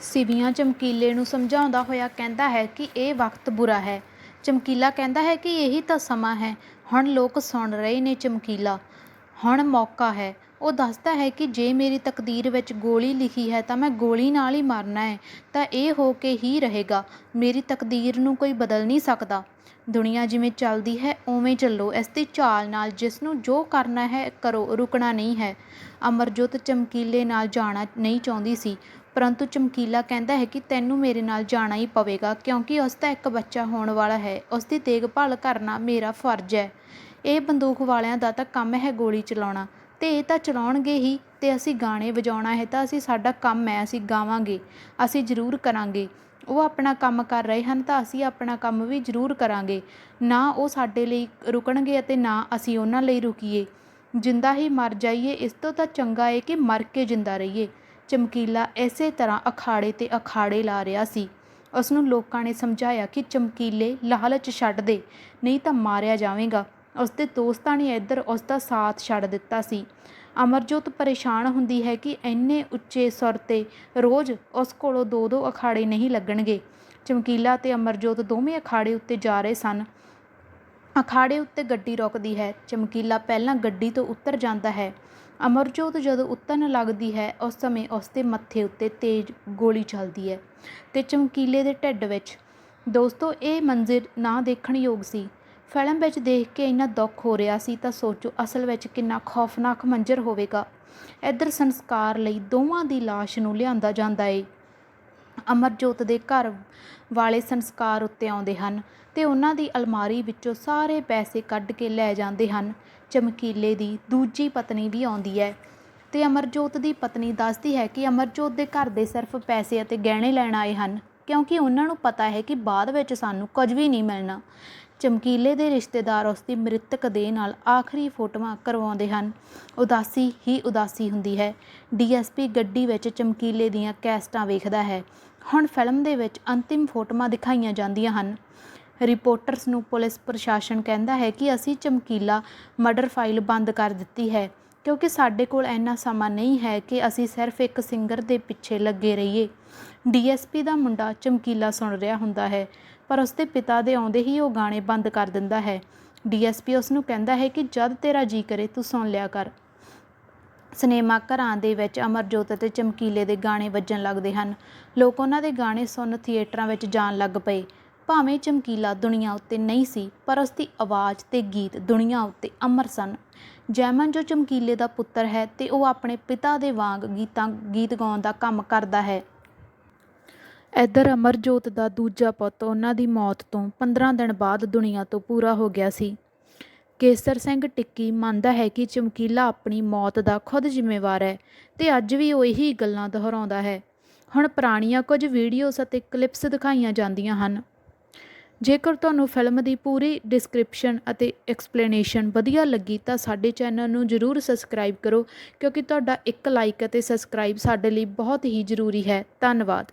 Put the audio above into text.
ਸਿਵੀਆਂ ਚਮਕੀਲੇ ਨੂੰ ਸਮਝਾਉਂਦਾ ਹੋਇਆ ਕਹਿੰਦਾ ਹੈ ਕਿ ਇਹ ਵਕਤ ਬੁਰਾ ਹੈ। ਚਮਕੀਲਾ ਕਹਿੰਦਾ ਹੈ ਕਿ ਇਹੀ ਤਾਂ ਸਮਾਂ ਹੈ। ਹੁਣ ਲੋਕ ਸੁਣ ਰਹੇ ਨੇ ਚਮਕੀਲਾ। ਹੁਣ ਮੌਕਾ ਹੈ। ਉਹ ਦੱਸਦਾ ਹੈ ਕਿ ਜੇ ਮੇਰੀ ਤਕਦੀਰ ਵਿੱਚ ਗੋਲੀ ਲਿਖੀ ਹੈ ਤਾਂ ਮੈਂ ਗੋਲੀ ਨਾਲ ਹੀ ਮਰਨਾ ਹੈ। ਤਾਂ ਇਹ ਹੋ ਕੇ ਹੀ ਰਹੇਗਾ। ਮੇਰੀ ਤਕਦੀਰ ਨੂੰ ਕੋਈ ਬਦਲ ਨਹੀਂ ਸਕਦਾ। ਦੁਨੀਆ ਜਿਵੇਂ ਚੱਲਦੀ ਹੈ, ਉਵੇਂ ਚੱਲੋ। ਇਸ ਦੀ ਚਾਲ ਨਾਲ ਜਿਸ ਨੂੰ ਜੋ ਕਰਨਾ ਹੈ, ਕਰੋ। ਰੁਕਣਾ ਨਹੀਂ ਹੈ। ਅਮਰਜੋਤ ਚਮਕੀਲੇ ਨਾਲ ਜਾਣਾ ਨਹੀਂ ਚਾਹੁੰਦੀ ਸੀ। ਪਰੰਤੂ ਚਮਕੀਲਾ ਕਹਿੰਦਾ ਹੈ ਕਿ ਤੈਨੂੰ ਮੇਰੇ ਨਾਲ ਜਾਣਾ ਹੀ ਪਵੇਗਾ, ਕਿਉਂਕਿ ਉਸ ਦਾ ਇੱਕ ਬੱਚਾ ਹੋਣ ਵਾਲਾ ਹੈ। ਉਸ ਦੀ ਦੇਖਭਾਲ ਕਰਨਾ ਮੇਰਾ ਫਰਜ਼ ਹੈ। ਇਹ ਬੰਦੂਕ ਵਾਲਿਆਂ ਦਾ ਤਾਂ ਕੰਮ ਹੈ ਗੋਲੀ ਚਲਾਉਣਾ। ਤੇ ਇਹ ਤਾਂ ਚਲਾਉਣਗੇ ਹੀ, ਤੇ ਅਸੀਂ ਗਾਣੇ ਵਜਾਉਣਾ ਹੈ ਤਾਂ ਅਸੀਂ ਸਾਡਾ ਕੰਮ ਹੈ, ਅਸੀਂ ਗਾਵਾਂਗੇ, ਅਸੀਂ ਜ਼ਰੂਰ ਕਰਾਂਗੇ। ਉਹ ਆਪਣਾ ਕੰਮ ਕਰ ਰਹੇ ਹਨ ਤਾਂ ਅਸੀਂ ਆਪਣਾ ਕੰਮ ਵੀ ਜ਼ਰੂਰ ਕਰਾਂਗੇ। ਨਾ ਉਹ ਸਾਡੇ ਲਈ ਰੁਕਣਗੇ ਅਤੇ ਨਾ ਅਸੀਂ ਉਹਨਾਂ ਲਈ ਰੁਕੀਏ। ਜਿੰਦਾ ਹੀ ਮਰ ਜਾਈਏ, ਇਸ ਤੋਂ ਤਾਂ ਚੰਗਾ ਹੈ ਕਿ ਮਰ ਕੇ ਜਿੰਦਾ ਰਹੀਏ। ਚਮਕੀਲਾ ਇਸੇ ਤਰ੍ਹਾਂ ਅਖਾੜੇ ਤੇ ਅਖਾੜੇ ਲਾ ਰਿਹਾ ਸੀ। ਉਸ ਨੂੰ ਲੋਕਾਂ ਨੇ ਸਮਝਾਇਆ ਕਿ ਚਮਕੀਲੇ ਲਾਲਚ ਛੱਡ ਦੇ, ਨਹੀਂ ਤਾਂ ਮਾਰਿਆ ਜਾਵੇਗਾ। ਉਸ ਦੇ ਦੋਸਤਾਂ ਨੇ ਇੱਧਰ ਉਸ ਦਾ ਸਾਥ ਛੱਡ ਦਿੱਤਾ ਸੀ। ਅਮਰਜੋਤ ਪਰੇਸ਼ਾਨ ਹੁੰਦੀ ਹੈ ਕਿ ਇੰਨੇ ਉੱਚੇ ਸੁਰ ਤੇ ਰੋਜ਼ ਉਸ ਕੋਲੋਂ ਦੋ ਦੋ ਅਖਾੜੇ ਨਹੀਂ ਲੱਗਣਗੇ। ਚਮਕੀਲਾ ਤੇ ਅਮਰਜੋਤ ਦੋਵੇਂ ਅਖਾੜੇ ਉੱਤੇ ਜਾ ਰਹੇ ਸਨ। ਅਖਾੜੇ ਉੱਤੇ ਗੱਡੀ ਰੁਕਦੀ ਹੈ। ਚਮਕੀਲਾ ਪਹਿਲਾਂ ਗੱਡੀ ਤੋਂ ਉਤਰ ਜਾਂਦਾ ਹੈ। ਅਮਰਜੋਤ ਜਦੋਂ ਉਤਰਨ ਲੱਗਦੀ ਹੈ, ਉਸ ਸਮੇਂ ਉਸ ਦੇ ਮੱਥੇ ਉੱਤੇ ਤੇਜ਼ ਗੋਲੀ ਚੱਲਦੀ ਹੈ ਅਤੇ ਚਮਕੀਲੇ ਦੇ ਢਿੱਡ ਵਿੱਚ। ਦੋਸਤੋ, ਇਹ ਮੰਜ਼ਰ ਨਾ ਦੇਖਣ ਯੋਗ ਸੀ। ਫਿਲਮ ਵਿੱਚ ਦੇਖ ਕੇ ਇੰਨਾ ਦੁੱਖ ਹੋ ਰਿਹਾ ਸੀ ਤਾਂ ਸੋਚੋ ਅਸਲ ਵਿੱਚ ਕਿੰਨਾ ਖੌਫਨਾਕ ਮੰਜ਼ਰ ਹੋਵੇਗਾ। ਇੱਧਰ ਸੰਸਕਾਰ ਲਈ ਦੋਵਾਂ ਦੀ ਲਾਸ਼ ਨੂੰ ਲਿਆਂਦਾ ਜਾਂਦਾ ਏ। ਅਮਰਜੋਤ ਦੇ ਘਰ ਵਾਲੇ ਸੰਸਕਾਰ ਉੱਤੇ ਆਉਂਦੇ ਹਨ ਤੇ ਉਹਨਾਂ ਦੀ ਅਲਮਾਰੀ ਵਿੱਚੋਂ ਸਾਰੇ ਪੈਸੇ ਕੱਢ ਕੇ ਲੈ ਜਾਂਦੇ ਹਨ। ਚਮਕੀਲੇ ਦੀ ਦੂਜੀ ਪਤਨੀ ਵੀ ਆਉਂਦੀ ਹੈ ਤੇ ਅਮਰਜੋਤ ਦੀ ਪਤਨੀ ਦੱਸਦੀ ਹੈ ਕਿ ਅਮਰਜੋਤ ਦੇ ਘਰ ਦੇ ਸਿਰਫ ਪੈਸੇ ਅਤੇ ਗਹਿਣੇ ਲੈਣ ਆਏ ਹਨ ਕਿਉਂਕਿ ਉਹਨਾਂ ਨੂੰ ਪਤਾ ਹੈ ਕਿ ਬਾਅਦ ਵਿੱਚ ਸਾਨੂੰ ਕੁਝ ਵੀ ਨਹੀਂ ਮਿਲਣਾ। ਚਮਕੀਲੇ ਦੇ ਰਿਸ਼ਤੇਦਾਰ ਉਸ ਦੀ ਮ੍ਰਿਤਕ ਦੇਹ ਨਾਲ ਆਖਰੀ ਫੋਟੋਆਂ ਕਰਵਾਉਂਦੇ ਹਨ। ਉਦਾਸੀ ਹੀ ਉਦਾਸੀ ਹੁੰਦੀ ਹੈ। ਡੀਐਸਪੀ ਗੱਡੀ ਵਿੱਚ ਚਮਕੀਲੇ ਦੀਆਂ ਕੈਸਟਾਂ ਵੇਖਦਾ ਹੈ। ਹੁਣ ਫਿਲਮ ਦੇ ਵਿੱਚ ਅੰਤਿਮ ਫੋਟੋਆਂ ਦਿਖਾਈਆਂ ਜਾਂਦੀਆਂ ਹਨ। ਰਿਪੋਰਟਰਸ ਨੂੰ ਪੁਲਿਸ ਪ੍ਰਸ਼ਾਸਨ ਕਹਿੰਦਾ ਹੈ ਕਿ ਅਸੀਂ ਚਮਕੀਲਾ ਮਰਡਰ ਫਾਈਲ ਬੰਦ ਕਰ ਦਿੱਤੀ ਹੈ। ਕਿਉਂਕਿ ਸਾਡੇ ਕੋਲ ਇੰਨਾ ਸਮਾਂ ਨਹੀਂ ਹੈ ਕਿ ਅਸੀਂ ਸਿਰਫ ਇੱਕ ਸਿੰਗਰ ਦੇ ਪਿੱਛੇ ਲੱਗੇ ਰਹੀਏ। ਡੀਐਸਪੀ ਦਾ ਮੁੰਡਾ ਚਮਕੀਲਾ ਸੁਣ ਰਿਹਾ ਹੁੰਦਾ ਹੈ, ਪਰ ਉਸਦੇ ਪਿਤਾ ਦੇ ਆਉਂਦੇ ਹੀ ਉਹ ਗਾਣੇ ਬੰਦ ਕਰ ਦਿੰਦਾ ਹੈ। ਡੀਐਸਪੀ ਉਸ ਨੂੰ ਕਹਿੰਦਾ ਹੈ ਕਿ ਜਦ ਤੇਰਾ ਜੀ ਕਰੇ ਤੂੰ ਸੁਣ ਲਿਆ ਕਰ। ਸਿਨੇਮਾ ਘਰਾਂ ਦੇ ਵਿੱਚ ਅਮਰਜੋਤ ਅਤੇ ਚਮਕੀਲੇ ਦੇ ਗਾਣੇ ਵੱਜਣ ਲੱਗਦੇ ਹਨ। ਲੋਕ ਉਹਨਾਂ ਦੇ ਗਾਣੇ ਸੁਣ ਥੀਏਟਰਾਂ ਵਿੱਚ ਜਾਣ ਲੱਗ ਪਏ। ਭਾਵੇਂ ਚਮਕੀਲਾ ਦੁਨੀਆ ਉੱਤੇ ਨਹੀਂ ਸੀ, ਪਰ ਉਸ ਦੀ ਆਵਾਜ਼ ਤੇ ਗੀਤ ਦੁਨੀਆ ਉੱਤੇ ਅਮਰ ਸਨ। ਜੈਮਨ ਜੋ ਚਮਕੀਲੇ ਦਾ ਪੁੱਤਰ ਹੈ ਤੇ ਉਹ ਆਪਣੇ ਪਿਤਾ ਦੇ ਵਾਂਗ ਗੀਤਾਂ, ਗੀਤ ਗਾਉਣ ਦਾ ਕੰਮ ਕਰਦਾ ਹੈ। ਇੱਧਰ ਅਮਰਜੋਤ ਦਾ ਦੂਜਾ ਪੁੱਤ ਉਹਨਾਂ ਦੀ ਮੌਤ ਤੋਂ 15 ਦਿਨ ਬਾਅਦ ਦੁਨੀਆ ਤੋਂ ਪੂਰਾ ਹੋ ਗਿਆ ਸੀ। ਕੇਸਰ ਸਿੰਘ ਟਿੱਕੀ ਮੰਨਦਾ ਹੈ ਕਿ ਚਮਕੀਲਾ ਆਪਣੀ ਮੌਤ ਦਾ ਖੁਦ ਜ਼ਿੰਮੇਵਾਰ ਹੈ ਤੇ ਅੱਜ ਵੀ ਉਹ ਇਹੀ ਗੱਲਾਂ ਦੁਹਰਾਉਂਦਾ ਹੈ। ਹੁਣ ਪੁਰਾਣੀਆਂ ਕੁਝ ਵੀਡੀਓਜ਼ ਅਤੇ ਕਲਿੱਪਸ ਦਿਖਾਈਆਂ ਜਾਂਦੀਆਂ ਹਨ। ਜੇਕਰ ਤੁਹਾਨੂੰ ਫਿਲਮ ਦੀ ਪੂਰੀ ਡਿਸਕ੍ਰਿਪਸ਼ਨ ਅਤੇ ਐਕਸਪਲੇਨੇਸ਼ਨ ਵਧੀਆ ਲੱਗੀ, ਤਾਂ ਸਾਡੇ ਚੈਨਲ ਨੂੰ ਜਰੂਰ ਸਬਸਕ੍ਰਾਈਬ ਕਰੋ, ਕਿਉਂਕਿ ਤੁਹਾਡਾ ਇੱਕ ਲਾਈਕ ਅਤੇ ਸਬਸਕ੍ਰਾਈਬ ਸਾਡੇ ਲਈ ਬਹੁਤ ਹੀ ਜ਼ਰੂਰੀ ਹੈ। ਧੰਨਵਾਦ।